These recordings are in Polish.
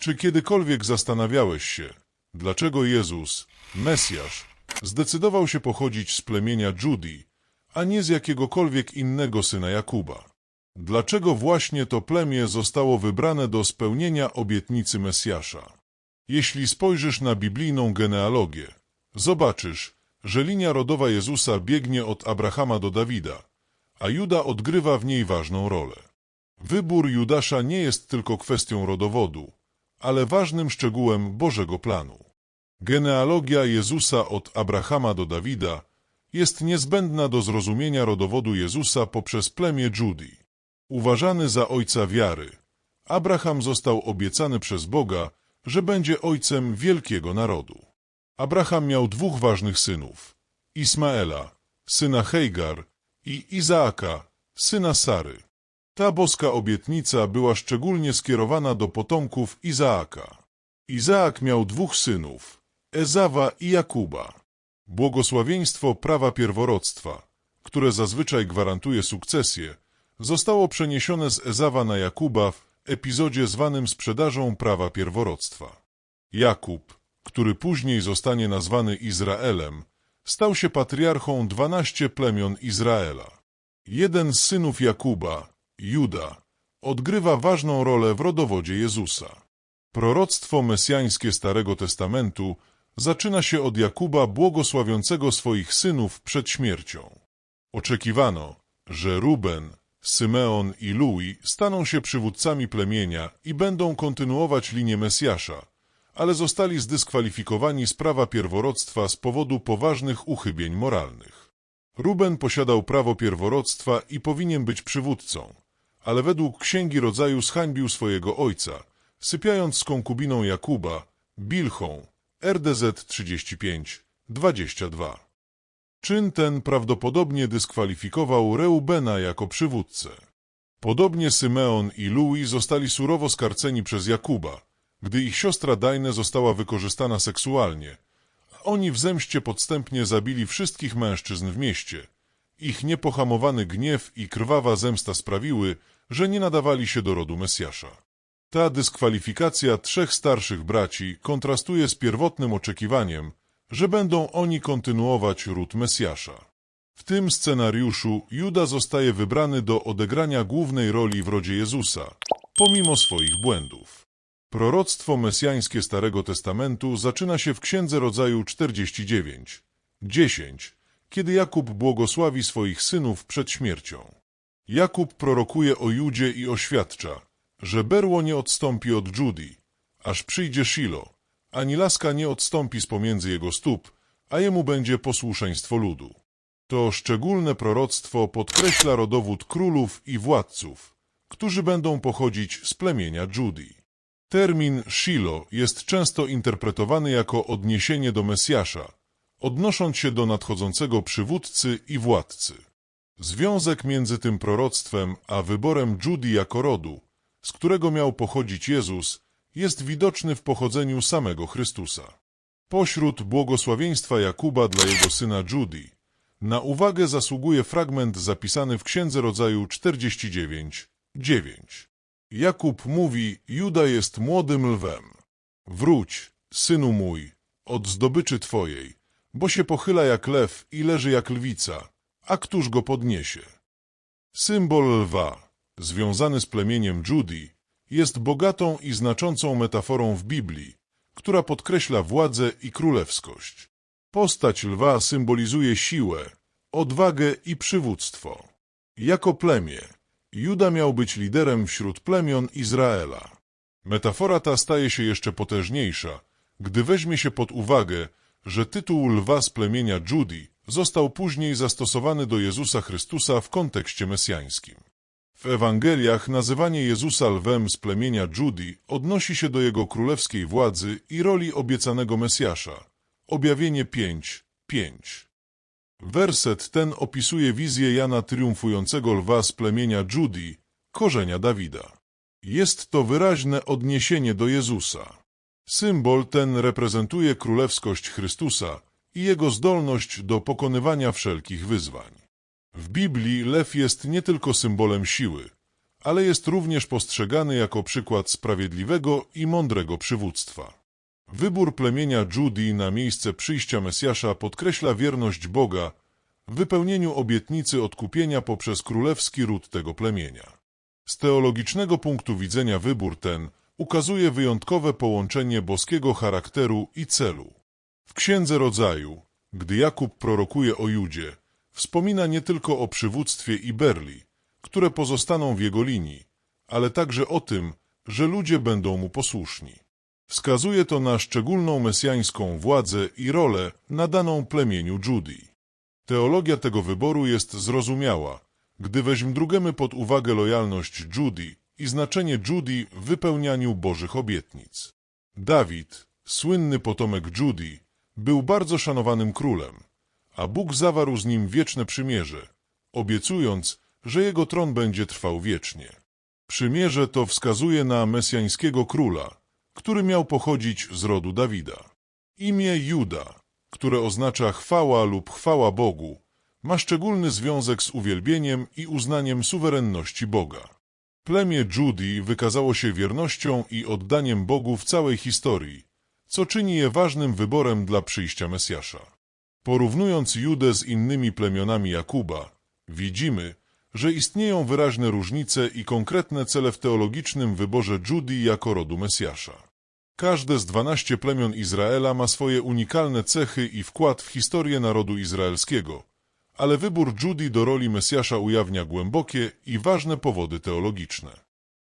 Czy kiedykolwiek zastanawiałeś się, dlaczego Jezus, Mesjasz, zdecydował się pochodzić z plemienia Judi, a nie z jakiegokolwiek innego syna Jakuba? Dlaczego właśnie to plemię zostało wybrane do spełnienia obietnicy Mesjasza? Jeśli spojrzysz na biblijną genealogię, zobaczysz, że linia rodowa Jezusa biegnie od Abrahama do Dawida, a Juda odgrywa w niej ważną rolę. Wybór Judasza nie jest tylko kwestią rodowodu, ale ważnym szczegółem Bożego planu. Genealogia Jezusa od Abrahama do Dawida jest niezbędna do zrozumienia rodowodu Jezusa poprzez plemię Judi. Uważany za ojca wiary, Abraham został obiecany przez Boga, że będzie ojcem wielkiego narodu. Abraham miał dwóch ważnych synów, Ismaela, syna Hejgar i Izaaka, syna Sary. Ta boska obietnica była szczególnie skierowana do potomków Izaaka. Izaak miał dwóch synów, Ezawa i Jakuba. Błogosławieństwo prawa pierworództwa, które zazwyczaj gwarantuje sukcesję, zostało przeniesione z Ezawa na Jakuba w epizodzie zwanym sprzedażą prawa pierworództwa. Jakub, który później zostanie nazwany Izraelem, stał się patriarchą dwanaście plemion Izraela. Jeden z synów Jakuba, Juda, odgrywa ważną rolę w rodowodzie Jezusa. Proroctwo mesjańskie Starego Testamentu zaczyna się od Jakuba błogosławiącego swoich synów przed śmiercią. Oczekiwano, że Ruben, Symeon i Lui staną się przywódcami plemienia i będą kontynuować linię Mesjasza, ale zostali zdyskwalifikowani z prawa pierworództwa z powodu poważnych uchybień moralnych. Ruben posiadał prawo pierworództwa i powinien być przywódcą, ale według Księgi Rodzaju zhańbił swojego ojca, sypiając z konkubiną Jakuba, Bilchą, RDZ 35, 22. Czyn ten prawdopodobnie dyskwalifikował Reubena jako przywódcę. Podobnie Symeon i Louis zostali surowo skarceni przez Jakuba, gdy ich siostra Dajne została wykorzystana seksualnie, oni w zemście podstępnie zabili wszystkich mężczyzn w mieście. Ich niepohamowany gniew i krwawa zemsta sprawiły, że nie nadawali się do rodu Mesjasza. Ta dyskwalifikacja trzech starszych braci kontrastuje z pierwotnym oczekiwaniem, że będą oni kontynuować ród Mesjasza. W tym scenariuszu Juda zostaje wybrany do odegrania głównej roli w rodzie Jezusa, pomimo swoich błędów. Proroctwo mesjańskie Starego Testamentu zaczyna się w Księdze Rodzaju 49, 10, kiedy Jakub błogosławi swoich synów przed śmiercią. Jakub prorokuje o Judzie i oświadcza, że berło nie odstąpi od Judi, aż przyjdzie Shilo, ani laska nie odstąpi z pomiędzy jego stóp, a jemu będzie posłuszeństwo ludu. To szczególne proroctwo podkreśla rodowód królów i władców, którzy będą pochodzić z plemienia Judi. Termin Shilo jest często interpretowany jako odniesienie do Mesjasza, odnosząc się do nadchodzącego przywódcy i władcy. Związek między tym proroctwem a wyborem Judi jako rodu, z którego miał pochodzić Jezus, jest widoczny w pochodzeniu samego Chrystusa. Pośród błogosławieństwa Jakuba dla jego syna Judi, na uwagę zasługuje fragment zapisany w Księdze Rodzaju 49, 9. Jakub mówi, Juda jest młodym lwem. Wróć, synu mój, od zdobyczy twojej, bo się pochyla jak lew i leży jak lwica, a któż go podniesie? Symbol lwa, związany z plemieniem Judi, jest bogatą i znaczącą metaforą w Biblii, która podkreśla władzę i królewskość. Postać lwa symbolizuje siłę, odwagę i przywództwo. Jako plemię, Juda miał być liderem wśród plemion Izraela. Metafora ta staje się jeszcze potężniejsza, gdy weźmie się pod uwagę, że tytuł lwa z plemienia Judi został później zastosowany do Jezusa Chrystusa w kontekście mesjańskim. W Ewangeliach nazywanie Jezusa lwem z plemienia Judi odnosi się do jego królewskiej władzy i roli obiecanego Mesjasza. Objawienie 5, 5. Werset ten opisuje wizję Jana triumfującego lwa z plemienia Judi, korzenia Dawida. Jest to wyraźne odniesienie do Jezusa. Symbol ten reprezentuje królewskość Chrystusa i jego zdolność do pokonywania wszelkich wyzwań. W Biblii lew jest nie tylko symbolem siły, ale jest również postrzegany jako przykład sprawiedliwego i mądrego przywództwa. Wybór plemienia Judi na miejsce przyjścia Mesjasza podkreśla wierność Boga w wypełnieniu obietnicy odkupienia poprzez królewski ród tego plemienia. Z teologicznego punktu widzenia wybór ten ukazuje wyjątkowe połączenie boskiego charakteru i celu. W Księdze Rodzaju, gdy Jakub prorokuje o Judzie, wspomina nie tylko o przywództwie i Berli, które pozostaną w jego linii, ale także o tym, że ludzie będą mu posłuszni. Wskazuje to na szczególną mesjańską władzę i rolę nadaną plemieniu Judi. Teologia tego wyboru jest zrozumiała, gdy weźmiemy pod uwagę lojalność Judi i znaczenie Judi w wypełnianiu Bożych obietnic. Dawid, słynny potomek Judi, był bardzo szanowanym królem, a Bóg zawarł z nim wieczne przymierze, obiecując, że jego tron będzie trwał wiecznie. Przymierze to wskazuje na mesjańskiego króla, który miał pochodzić z rodu Dawida. Imię Juda, które oznacza chwała lub chwała Bogu, ma szczególny związek z uwielbieniem i uznaniem suwerenności Boga. Plemię Judi wykazało się wiernością i oddaniem Bogu w całej historii, co czyni je ważnym wyborem dla przyjścia Mesjasza. Porównując Judę z innymi plemionami Jakuba, widzimy, że istnieją wyraźne różnice i konkretne cele w teologicznym wyborze Judi jako rodu Mesjasza. Każde z dwanaście plemion Izraela ma swoje unikalne cechy i wkład w historię narodu izraelskiego, ale wybór Judi do roli Mesjasza ujawnia głębokie i ważne powody teologiczne.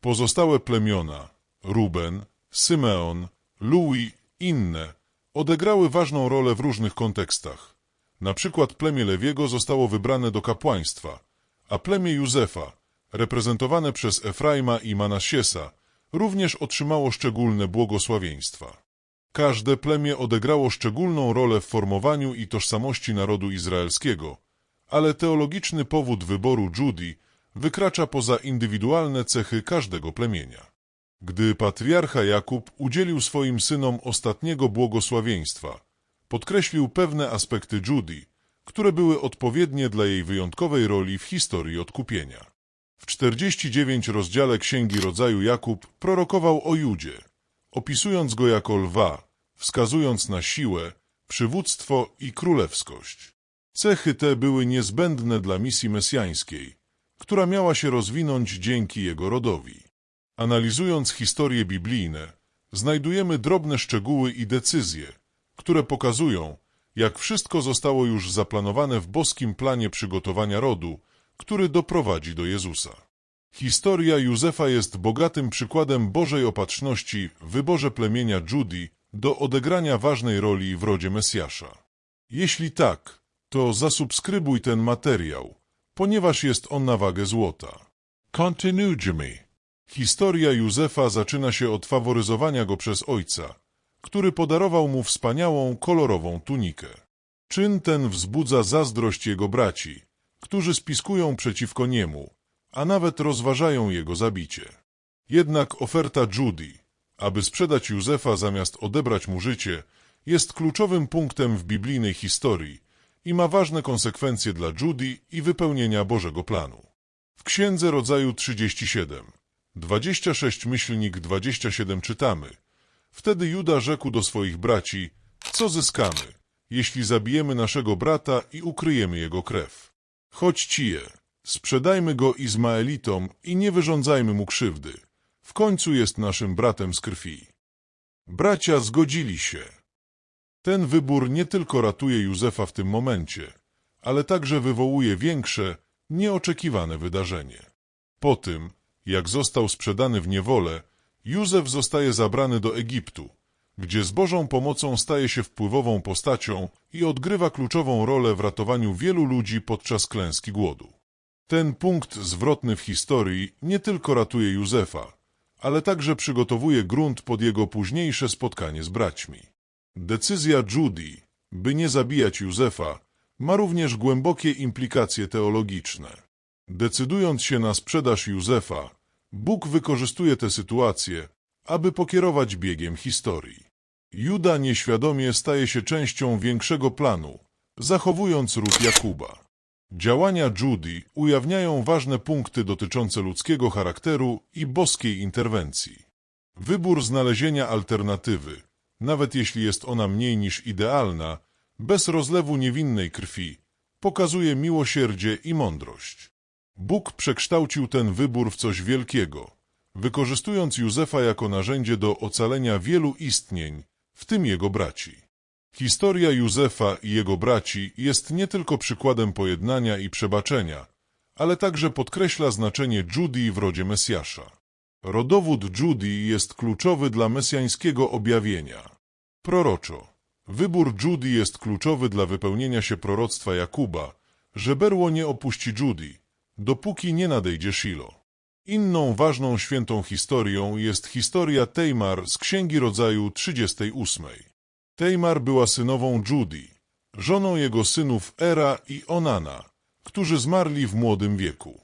Pozostałe plemiona Ruben, Symeon, Louis, inne odegrały ważną rolę w różnych kontekstach. Na przykład plemię Lewiego zostało wybrane do kapłaństwa, a plemię Józefa, reprezentowane przez Efraima i Manassiesa, również otrzymało szczególne błogosławieństwa. Każde plemię odegrało szczególną rolę w formowaniu i tożsamości narodu izraelskiego, ale teologiczny powód wyboru Judi wykracza poza indywidualne cechy każdego plemienia. Gdy patriarcha Jakub udzielił swoim synom ostatniego błogosławieństwa, podkreślił pewne aspekty Judi, które były odpowiednie dla jej wyjątkowej roli w historii odkupienia. W 49 rozdziale Księgi Rodzaju Jakub prorokował o Judzie, opisując go jako lwa, wskazując na siłę, przywództwo i królewskość. Cechy te były niezbędne dla misji mesjańskiej, która miała się rozwinąć dzięki jego rodowi. Analizując historie biblijne, znajdujemy drobne szczegóły i decyzje, które pokazują, jak wszystko zostało już zaplanowane w boskim planie przygotowania rodu, który doprowadzi do Jezusa. Historia Józefa jest bogatym przykładem Bożej opatrzności w wyborze plemienia Judi do odegrania ważnej roli w rodzie Mesjasza. Jeśli tak, to zasubskrybuj ten materiał, ponieważ jest on na wagę złota. Continuujemy. Historia Józefa zaczyna się od faworyzowania go przez ojca, który podarował mu wspaniałą, kolorową tunikę. Czyn ten wzbudza zazdrość jego braci, którzy spiskują przeciwko niemu, a nawet rozważają jego zabicie. Jednak oferta Judy, aby sprzedać Józefa zamiast odebrać mu życie, jest kluczowym punktem w biblijnej historii i ma ważne konsekwencje dla Judy i wypełnienia Bożego planu. W Księdze Rodzaju 37, 26 myślnik 27 czytamy Wtedy Juda rzekł do swoich braci, co zyskamy, jeśli zabijemy naszego brata i ukryjemy jego krew? Chodźcie, sprzedajmy go Izmaelitom i nie wyrządzajmy mu krzywdy. W końcu jest naszym bratem z krwi. Bracia zgodzili się. Ten wybór nie tylko ratuje Józefa w tym momencie, ale także wywołuje większe, nieoczekiwane wydarzenie. Po tym, jak został sprzedany w niewolę, Józef zostaje zabrany do Egiptu, gdzie z Bożą pomocą staje się wpływową postacią i odgrywa kluczową rolę w ratowaniu wielu ludzi podczas klęski głodu. Ten punkt zwrotny w historii nie tylko ratuje Józefa, ale także przygotowuje grunt pod jego późniejsze spotkanie z braćmi. Decyzja Judy, by nie zabijać Józefa, ma również głębokie implikacje teologiczne. Decydując się na sprzedaż Józefa, Bóg wykorzystuje tę sytuację, aby pokierować biegiem historii. Juda nieświadomie staje się częścią większego planu, zachowując ród Jakuba. Działania Judy ujawniają ważne punkty dotyczące ludzkiego charakteru i boskiej interwencji. Wybór znalezienia alternatywy, nawet jeśli jest ona mniej niż idealna, bez rozlewu niewinnej krwi, pokazuje miłosierdzie i mądrość. Bóg przekształcił ten wybór w coś wielkiego, wykorzystując Józefa jako narzędzie do ocalenia wielu istnień, w tym jego braci. Historia Józefa i jego braci jest nie tylko przykładem pojednania i przebaczenia, ale także podkreśla znaczenie Judii w rodzie Mesjasza. Rodowód Judii jest kluczowy dla mesjańskiego objawienia. Proroczo. Wybór Judii jest kluczowy dla wypełnienia się proroctwa Jakuba, że berło nie opuści Judii, dopóki nie nadejdzie Shilo. Inną ważną świętą historią jest historia Tejmar z Księgi Rodzaju 38. Tejmar była synową Judi, żoną jego synów Era i Onana, którzy zmarli w młodym wieku.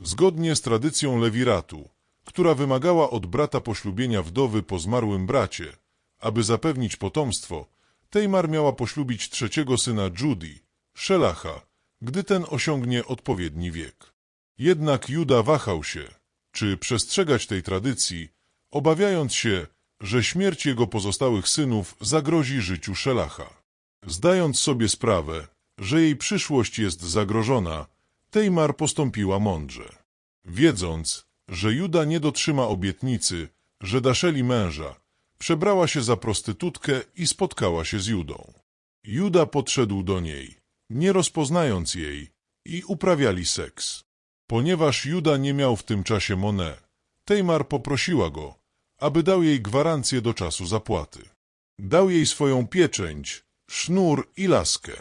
Zgodnie z tradycją Lewiratu, która wymagała od brata poślubienia wdowy po zmarłym bracie, aby zapewnić potomstwo, Tejmar miała poślubić trzeciego syna Judi, Szelacha, gdy ten osiągnie odpowiedni wiek. Jednak Juda wahał się, czy przestrzegać tej tradycji, obawiając się, że śmierć jego pozostałych synów zagrozi życiu Szelacha. Zdając sobie sprawę, że jej przyszłość jest zagrożona, Tejmar postąpiła mądrze. Wiedząc, że Juda nie dotrzyma obietnicy, że da Szeli męża, przebrała się za prostytutkę i spotkała się z Judą. Juda podszedł do niej, nie rozpoznając jej, i uprawiali seks. Ponieważ Juda nie miał w tym czasie Monet, Tejmar poprosiła go, aby dał jej gwarancję do czasu zapłaty. Dał jej swoją pieczęć, sznur i laskę.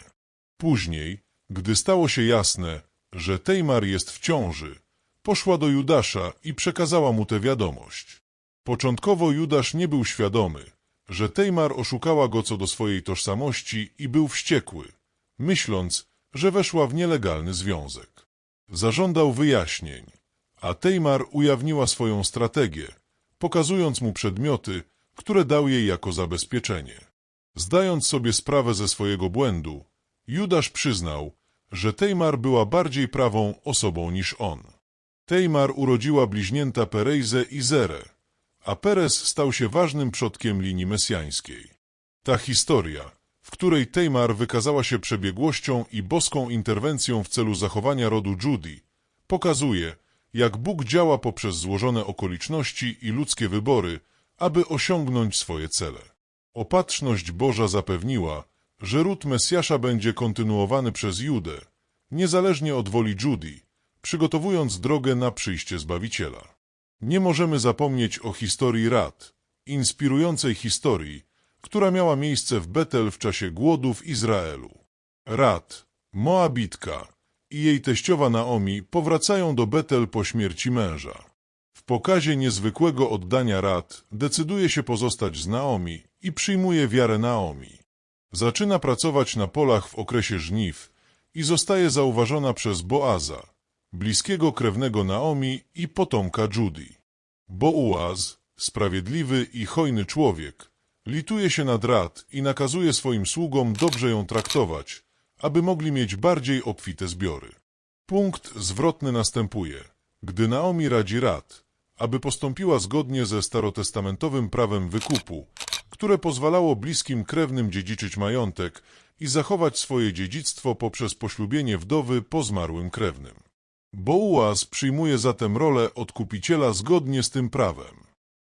Później, gdy stało się jasne, że Tejmar jest w ciąży, poszła do Judasza i przekazała mu tę wiadomość. Początkowo Judasz nie był świadomy, że Tejmar oszukała go co do swojej tożsamości i był wściekły, myśląc, że weszła w nielegalny związek. Zażądał wyjaśnień, a Tejmar ujawniła swoją strategię, pokazując mu przedmioty, które dał jej jako zabezpieczenie. Zdając sobie sprawę ze swojego błędu, Judasz przyznał, że Tejmar była bardziej prawą osobą niż on. Tejmar urodziła bliźnięta Perejzę i Zerę, a Perez stał się ważnym przodkiem linii mesjańskiej. Ta historia, w której Tejmar wykazała się przebiegłością i boską interwencją w celu zachowania rodu Judy, pokazuje, jak Bóg działa poprzez złożone okoliczności i ludzkie wybory, aby osiągnąć swoje cele. Opatrzność Boża zapewniła, że ród Mesjasza będzie kontynuowany przez Judę, niezależnie od woli Judy, przygotowując drogę na przyjście Zbawiciela. Nie możemy zapomnieć o historii Rad, inspirującej historii, która miała miejsce w Betel w czasie głodu w Izraelu. Rad, Moabitka i jej teściowa Naomi powracają do Betel po śmierci męża. W pokazie niezwykłego oddania Rad decyduje się pozostać z Naomi i przyjmuje wiarę Naomi. Zaczyna pracować na polach w okresie żniw i zostaje zauważona przez Boaza, bliskiego krewnego Naomi i potomka Judy. Boaz, sprawiedliwy i hojny człowiek, lituje się nad rad i nakazuje swoim sługom dobrze ją traktować, aby mogli mieć bardziej obfite zbiory. Punkt zwrotny następuje, gdy Naomi radzi rad, aby postąpiła zgodnie ze starotestamentowym prawem wykupu, które pozwalało bliskim krewnym dziedziczyć majątek i zachować swoje dziedzictwo poprzez poślubienie wdowy po zmarłym krewnym. Boaz przyjmuje zatem rolę odkupiciela zgodnie z tym prawem.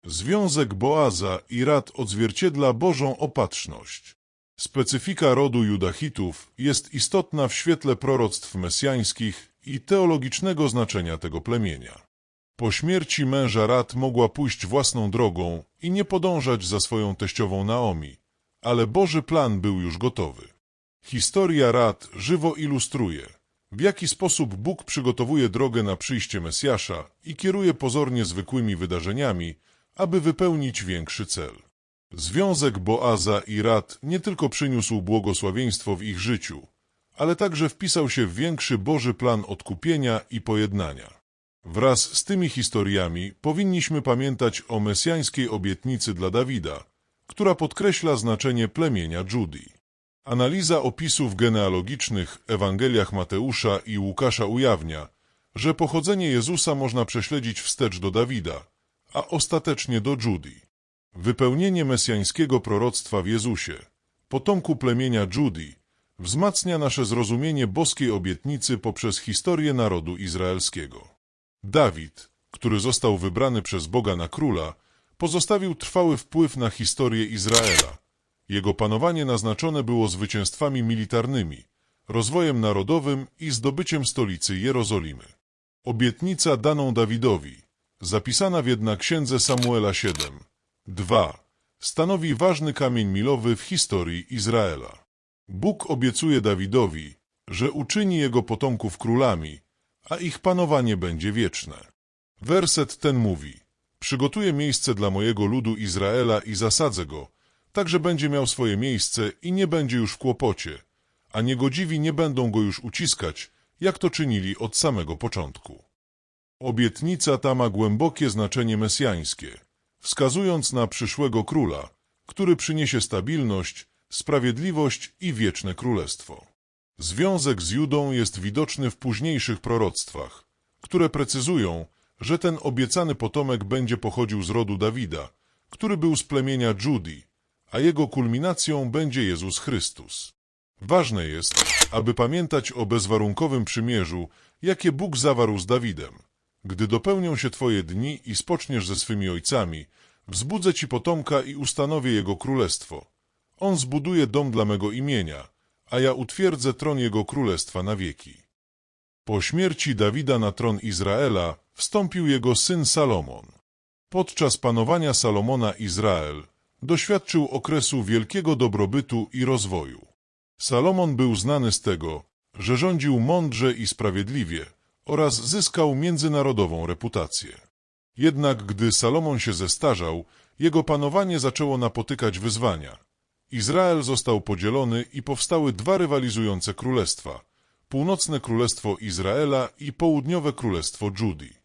Związek Boaza i Rad odzwierciedla Bożą opatrzność. Specyfika rodu Judachitów jest istotna w świetle proroctw mesjańskich i teologicznego znaczenia tego plemienia. Po śmierci męża Rad mogła pójść własną drogą i nie podążać za swoją teściową Naomi, ale Boży plan był już gotowy. Historia Rad żywo ilustruje – w jaki sposób Bóg przygotowuje drogę na przyjście Mesjasza i kieruje pozornie zwykłymi wydarzeniami, aby wypełnić większy cel. Związek Boaza i Rad nie tylko przyniósł błogosławieństwo w ich życiu, ale także wpisał się w większy Boży plan odkupienia i pojednania. Wraz z tymi historiami powinniśmy pamiętać o mesjańskiej obietnicy dla Dawida, która podkreśla znaczenie plemienia Judy. Analiza opisów genealogicznych w Ewangeliach Mateusza i Łukasza ujawnia, że pochodzenie Jezusa można prześledzić wstecz do Dawida, a ostatecznie do Judii. Wypełnienie mesjańskiego proroctwa w Jezusie, potomku plemienia Judii, wzmacnia nasze zrozumienie boskiej obietnicy poprzez historię narodu izraelskiego. Dawid, który został wybrany przez Boga na króla, pozostawił trwały wpływ na historię Izraela. Jego panowanie naznaczone było zwycięstwami militarnymi, rozwojem narodowym i zdobyciem stolicy Jerozolimy. Obietnica daną Dawidowi, zapisana w jedna księdze Samuela 7, 2, stanowi ważny kamień milowy w historii Izraela. Bóg obiecuje Dawidowi, że uczyni jego potomków królami, a ich panowanie będzie wieczne. Werset ten mówi: Przygotuję miejsce dla mojego ludu Izraela i zasadzę go, tak że będzie miał swoje miejsce i nie będzie już w kłopocie, a niegodziwi nie będą go już uciskać, jak to czynili od samego początku. Obietnica ta ma głębokie znaczenie mesjańskie, wskazując na przyszłego króla, który przyniesie stabilność, sprawiedliwość i wieczne królestwo. Związek z Judą jest widoczny w późniejszych proroctwach, które precyzują, że ten obiecany potomek będzie pochodził z rodu Dawida, który był z plemienia Judii, a jego kulminacją będzie Jezus Chrystus. Ważne jest, aby pamiętać o bezwarunkowym przymierzu, jakie Bóg zawarł z Dawidem. Gdy dopełnią się Twoje dni i spoczniesz ze swymi ojcami, wzbudzę Ci potomka i ustanowię jego królestwo. On zbuduje dom dla mego imienia, a ja utwierdzę tron jego królestwa na wieki. Po śmierci Dawida na tron Izraela wstąpił jego syn Salomon. Podczas panowania Salomona Izrael doświadczył okresu wielkiego dobrobytu i rozwoju. Salomon był znany z tego, że rządził mądrze i sprawiedliwie oraz zyskał międzynarodową reputację. Jednak gdy Salomon się zestarzał, jego panowanie zaczęło napotykać wyzwania. Izrael został podzielony i powstały dwa rywalizujące królestwa – północne królestwo Izraela i południowe królestwo Judii.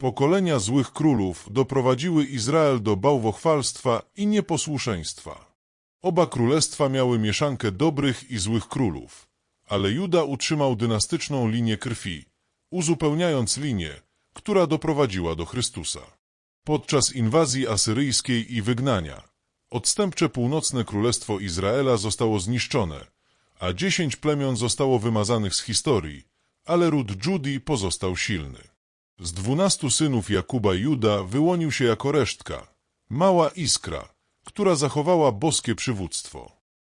Pokolenia złych królów doprowadziły Izrael do bałwochwalstwa i nieposłuszeństwa. Oba królestwa miały mieszankę dobrych i złych królów, ale Juda utrzymał dynastyczną linię krwi, uzupełniając linię, która doprowadziła do Chrystusa. Podczas inwazji asyryjskiej i wygnania, odstępcze północne królestwo Izraela zostało zniszczone, a dziesięć plemion zostało wymazanych z historii, ale ród Judii pozostał silny. Z dwunastu synów Jakuba Juda wyłonił się jako resztka, mała iskra, która zachowała boskie przywództwo.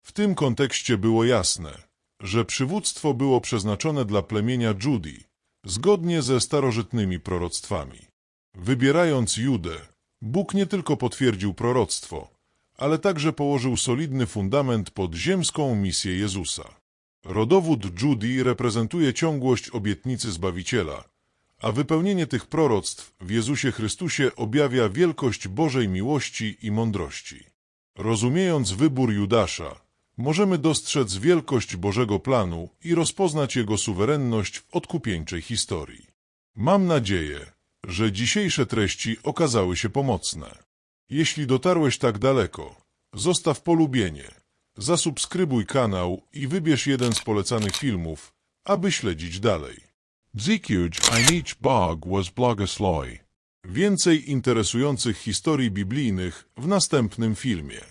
W tym kontekście było jasne, że przywództwo było przeznaczone dla plemienia Judii, zgodnie ze starożytnymi proroctwami. Wybierając Judę, Bóg nie tylko potwierdził proroctwo, ale także położył solidny fundament pod ziemską misję Jezusa. Rodowód Judii reprezentuje ciągłość obietnicy Zbawiciela, a wypełnienie tych proroctw w Jezusie Chrystusie objawia wielkość Bożej miłości i mądrości. Rozumiejąc wybór Judasza, możemy dostrzec wielkość Bożego planu i rozpoznać jego suwerenność w odkupieńczej historii. Mam nadzieję, że dzisiejsze treści okazały się pomocne. Jeśli dotarłeś tak daleko, zostaw polubienie, zasubskrybuj kanał i wybierz jeden z polecanych filmów, aby śledzić dalej. Zikuj Einich Bog was Blogosloi. Więcej interesujących historii biblijnych w następnym filmie.